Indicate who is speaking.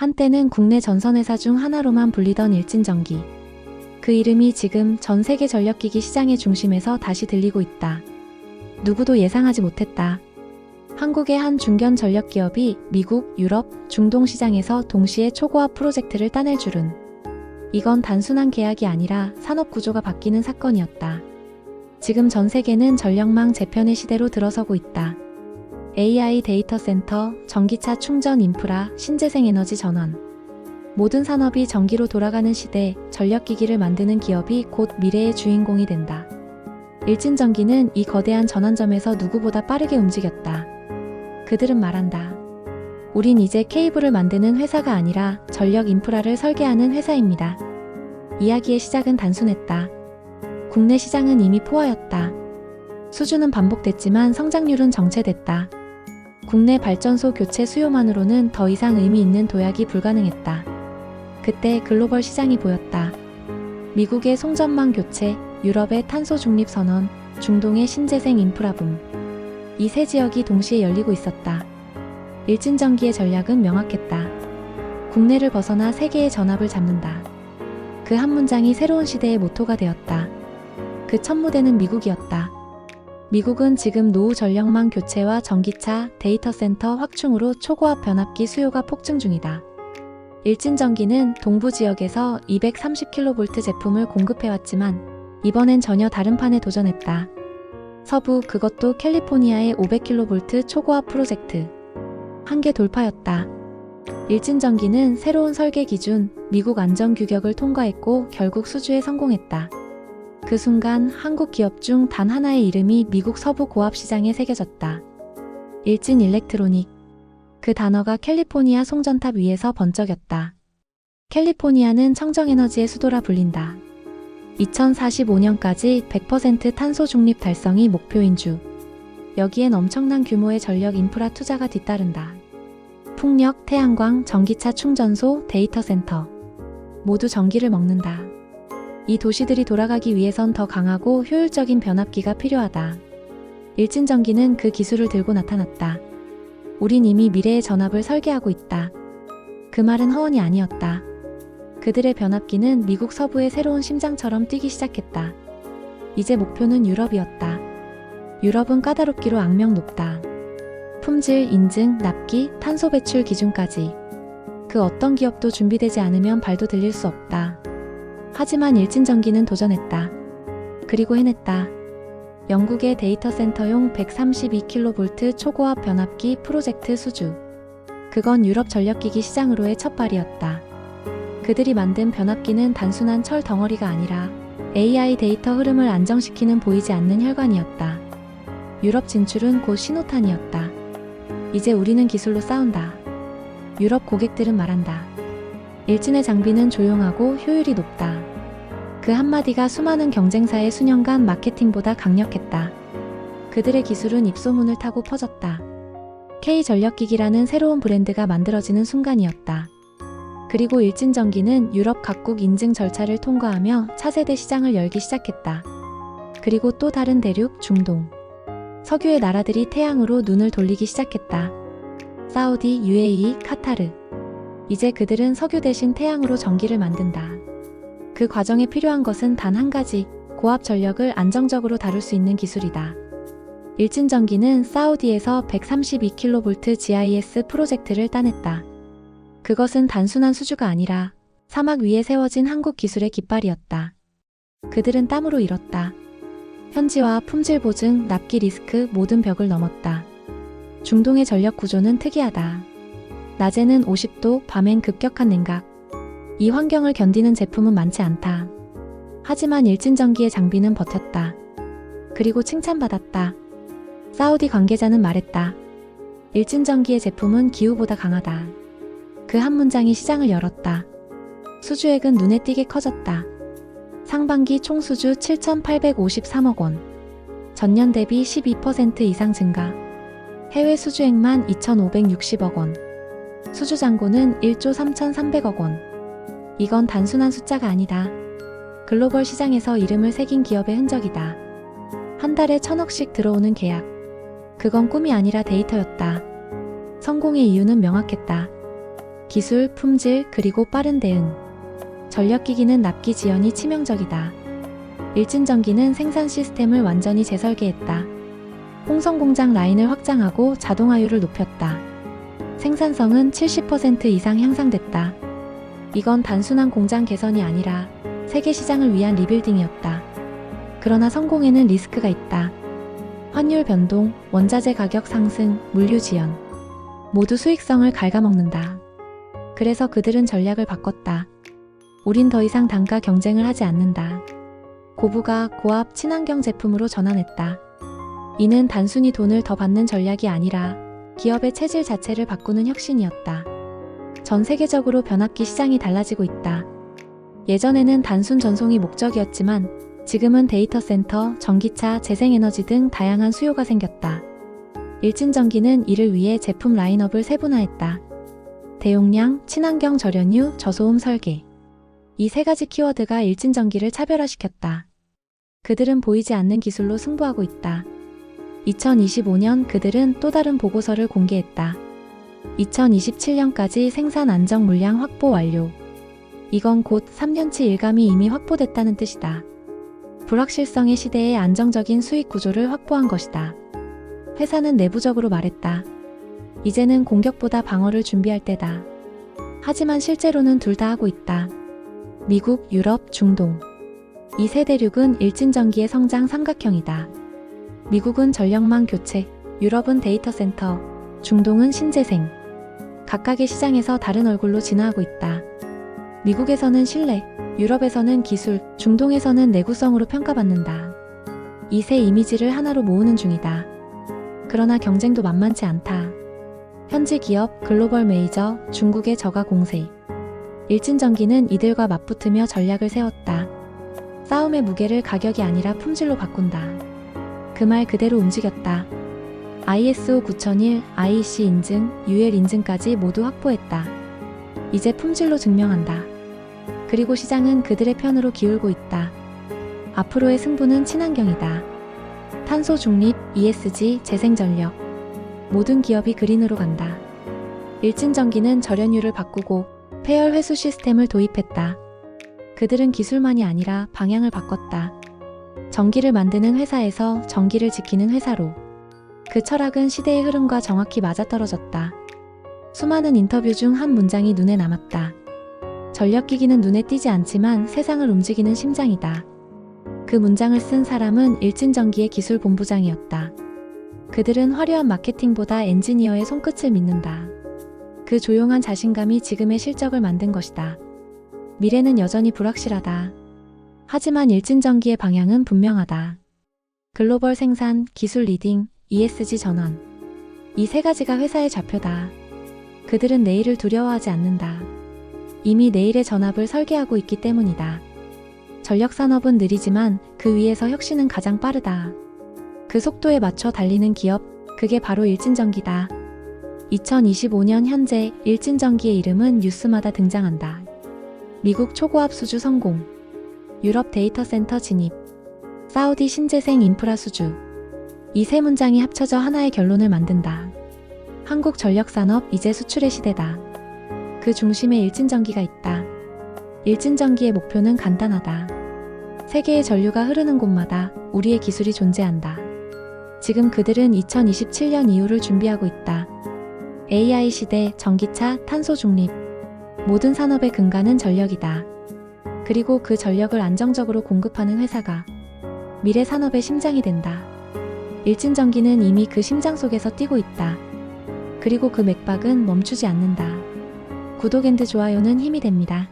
Speaker 1: 한때는 국내 전선회사 중 하나로만 불리던 일진전기. 그 이름이 지금 전 세계 전력기기 시장의 중심에서 다시 들리고 있다. 누구도 예상하지 못했다. 한국의 한 중견 전력 기업이 미국, 유럽, 중동 시장에서 동시에 초고압 프로젝트를 따낼 줄은 이건 단순한 계약이 아니라 산업 구조가 바뀌는 사건이었다. 지금 전 세계는 전력망 재편의 시대로 들어서고 있다. AI 데이터 센터, 전기차 충전 인프라, 신재생 에너지 전원. 모든 산업이 전기로 돌아가는 시대, 전력기기를 만드는 기업이 곧 미래의 주인공이 된다. 일진전기는 이 거대한 전환점에서 누구보다 빠르게 움직였다. 그들은 말한다. 우린 이제 케이블을 만드는 회사가 아니라 전력 인프라를 설계하는 회사입니다. 이야기의 시작은 단순했다. 국내 시장은 이미 포화였다. 수준은 반복됐지만 성장률은 정체됐다. 국내 발전소 교체 수요만으로는 더 이상 의미 있는 도약이 불가능했다. 그때 글로벌 시장이 보였다. 미국의 송전망 교체, 유럽의 탄소 중립 선언, 중동의 신재생 인프라 붐. 이 세 지역이 동시에 열리고 있었다. 일진전기의 전략은 명확했다. 국내를 벗어나 세계의 전압을 잡는다. 그 한 문장이 새로운 시대의 모토가 되었다. 그 첫 무대는 미국이었다. 미국은 지금 노후 전력망 교체와 전기차, 데이터 센터 확충으로 초고압 변압기 수요가 폭증 중이다. 일진전기는 동부 지역에서 230kV 제품을 공급해왔지만 이번엔 전혀 다른 판에 도전했다. 서부 그것도 캘리포니아의 500kV 초고압 프로젝트. 한계 돌파였다. 일진전기는 새로운 설계 기준, 미국 안전 규격을 통과했고 결국 수주에 성공했다. 그 순간 한국 기업 중 단 하나의 이름이 미국 서부 고압 시장에 새겨졌다. 일진 일렉트로닉. 그 단어가 캘리포니아 송전탑 위에서 번쩍였다. 캘리포니아는 청정에너지의 수도라 불린다. 2045년까지 100% 탄소 중립 달성이 목표인 주. 여기엔 엄청난 규모의 전력 인프라 투자가 뒤따른다. 풍력, 태양광, 전기차 충전소, 데이터 센터. 모두 전기를 먹는다. 이 도시들이 돌아가기 위해선 더 강하고 효율적인 변압기가 필요하다. 일진전기는 그 기술을 들고 나타났다. 우린 이미 미래의 전압을 설계하고 있다. 그 말은 허언이 아니었다. 그들의 변압기는 미국 서부의 새로운 심장처럼 뛰기 시작했다. 이제 목표는 유럽이었다. 유럽은 까다롭기로 악명 높다. 품질, 인증, 납기, 탄소 배출 기준까지. 그 어떤 기업도 준비되지 않으면 발도 들릴 수 없다. 하지만 일진전기는 도전했다. 그리고 해냈다. 영국의 데이터 센터용 132kV 초고압 변압기 프로젝트 수주. 그건 유럽 전력기기 시장으로의 첫 발이었다. 그들이 만든 변압기는 단순한 철 덩어리가 아니라 AI 데이터 흐름을 안정시키는 보이지 않는 혈관이었다. 유럽 진출은 곧 신호탄이었다. 이제 우리는 기술로 싸운다. 유럽 고객들은 말한다. 일진의 장비는 조용하고 효율이 높다. 그 한마디가 수많은 경쟁사의 수년간 마케팅보다 강력했다. 그들의 기술은 입소문을 타고 퍼졌다. K전력기기라는 새로운 브랜드가 만들어지는 순간이었다. 그리고 일진전기는 유럽 각국 인증 절차를 통과하며 차세대 시장을 열기 시작했다. 그리고 또 다른 대륙, 중동. 석유의 나라들이 태양으로 눈을 돌리기 시작했다. 사우디, UAE, 카타르. 이제 그들은 석유 대신 태양으로 전기를 만든다. 그 과정에 필요한 것은 단 한 가지, 고압 전력을 안정적으로 다룰 수 있는 기술이다. 일진전기는 사우디에서 132kV GIS 프로젝트를 따냈다. 그것은 단순한 수주가 아니라 사막 위에 세워진 한국 기술의 깃발이었다. 그들은 땀으로 일었다. 현지화, 품질 보증, 납기 리스크 모든 벽을 넘었다. 중동의 전력 구조는 특이하다. 낮에는 50도, 밤엔 급격한 냉각. 이 환경을 견디는 제품은 많지 않다. 하지만 일진전기의 장비는 버텼다. 그리고 칭찬받았다. 사우디 관계자는 말했다. 일진전기의 제품은 기후보다 강하다. 그 한 문장이 시장을 열었다. 수주액은 눈에 띄게 커졌다. 상반기 총 수주 7,853억 원. 전년 대비 12% 이상 증가. 해외 수주액만 2,560억 원. 수주 잔고는 1조 3,300억 원. 이건 단순한 숫자가 아니다. 글로벌 시장에서 이름을 새긴 기업의 흔적이다. 한 달에 천억씩 들어오는 계약. 그건 꿈이 아니라 데이터였다. 성공의 이유는 명확했다. 기술, 품질, 그리고 빠른 대응. 전력기기는 납기 지연이 치명적이다. 일진전기는 생산 시스템을 완전히 재설계했다. 홍성 공장 라인을 확장하고 자동화율을 높였다. 생산성은 70% 이상 향상됐다. 이건 단순한 공장 개선이 아니라 세계 시장을 위한 리빌딩이었다. 그러나 성공에는 리스크가 있다. 환율 변동, 원자재 가격 상승, 물류 지연. 모두 수익성을 갉아먹는다. 그래서 그들은 전략을 바꿨다. 우린 더 이상 단가 경쟁을 하지 않는다. 고부가 고압 친환경 제품으로 전환했다. 이는 단순히 돈을 더 받는 전략이 아니라 기업의 체질 자체를 바꾸는 혁신이었다. 전 세계적으로 변압기 시장이 달라지고 있다. 예전에는 단순 전송이 목적이었지만 지금은 데이터 센터, 전기차, 재생에너지 등 다양한 수요가 생겼다. 일진전기는 이를 위해 제품 라인업을 세분화했다. 대용량, 친환경 절연유, 저소음 설계. 이 세 가지 키워드가 일진전기를 차별화시켰다. 그들은 보이지 않는 기술로 승부하고 있다. 2025년 그들은 또 다른 보고서를 공개했다. 2027년까지 생산 안정 물량 확보 완료. 이건 곧 3년치 일감이 이미 확보됐다는 뜻이다. 불확실성의 시대에 안정적인 수익 구조를 확보한 것이다. 회사는 내부적으로 말했다. 이제는 공격보다 방어를 준비할 때다. 하지만 실제로는 둘 다 하고 있다. 미국, 유럽, 중동. 이 세 대륙은 일진전기의 성장 삼각형이다. 미국은 전력망 교체, 유럽은 데이터 센터, 중동은 신재생. 각각의 시장에서 다른 얼굴로 진화하고 있다. 미국에서는 신뢰, 유럽에서는 기술, 중동에서는 내구성으로 평가받는다. 이 세 이미지를 하나로 모으는 중이다. 그러나 경쟁도 만만치 않다. 현지 기업, 글로벌 메이저, 중국의 저가 공세. 일진전기는 이들과 맞붙으며 전략을 세웠다. 싸움의 무게를 가격이 아니라 품질로 바꾼다. 그 말 그대로 움직였다. ISO 9001, IEC 인증, UL 인증까지 모두 확보했다. 이제 품질로 증명한다. 그리고 시장은 그들의 편으로 기울고 있다. 앞으로의 승부는 친환경이다. 탄소 중립, ESG, 재생전력. 모든 기업이 그린으로 간다. 일진전기는 절연율을 바꾸고 폐열 회수 시스템을 도입했다. 그들은 기술만이 아니라 방향을 바꿨다. 전기를 만드는 회사에서 전기를 지키는 회사로. 그 철학은 시대의 흐름과 정확히 맞아떨어졌다. 수많은 인터뷰 중 한 문장이 눈에 남았다. 전력기기는 눈에 띄지 않지만 세상을 움직이는 심장이다. 그 문장을 쓴 사람은 일진전기의 기술 본부장이었다. 그들은 화려한 마케팅보다 엔지니어의 손끝을 믿는다. 그 조용한 자신감이 지금의 실적을 만든 것이다. 미래는 여전히 불확실하다. 하지만 일진전기의 방향은 분명하다. 글로벌 생산, 기술 리딩, ESG 전환. 이 세 가지가 회사의 좌표다. 그들은 내일을 두려워하지 않는다. 이미 내일의 전압을 설계하고 있기 때문이다. 전력 산업은 느리지만 그 위에서 혁신은 가장 빠르다. 그 속도에 맞춰 달리는 기업, 그게 바로 일진전기다. 2025년 현재 일진전기의 이름은 뉴스마다 등장한다. 미국 초고압 수주 성공, 유럽 데이터 센터 진입, 사우디 신재생 인프라 수주. 이 세 문장이 합쳐져 하나의 결론을 만든다. 한국 전력산업 이제 수출의 시대다. 그 중심에 일진전기가 있다. 일진전기의 목표는 간단하다. 세계의 전류가 흐르는 곳마다 우리의 기술이 존재한다. 지금 그들은 2027년 이후를 준비하고 있다. AI 시대, 전기차, 탄소 중립. 모든 산업의 근간은 전력이다. 그리고 그 전력을 안정적으로 공급하는 회사가 미래 산업의 심장이 된다. 일진전기는 이미 그 심장 속에서 뛰고 있다. 그리고 그 맥박은 멈추지 않는다. 구독 앤드 좋아요는 힘이 됩니다.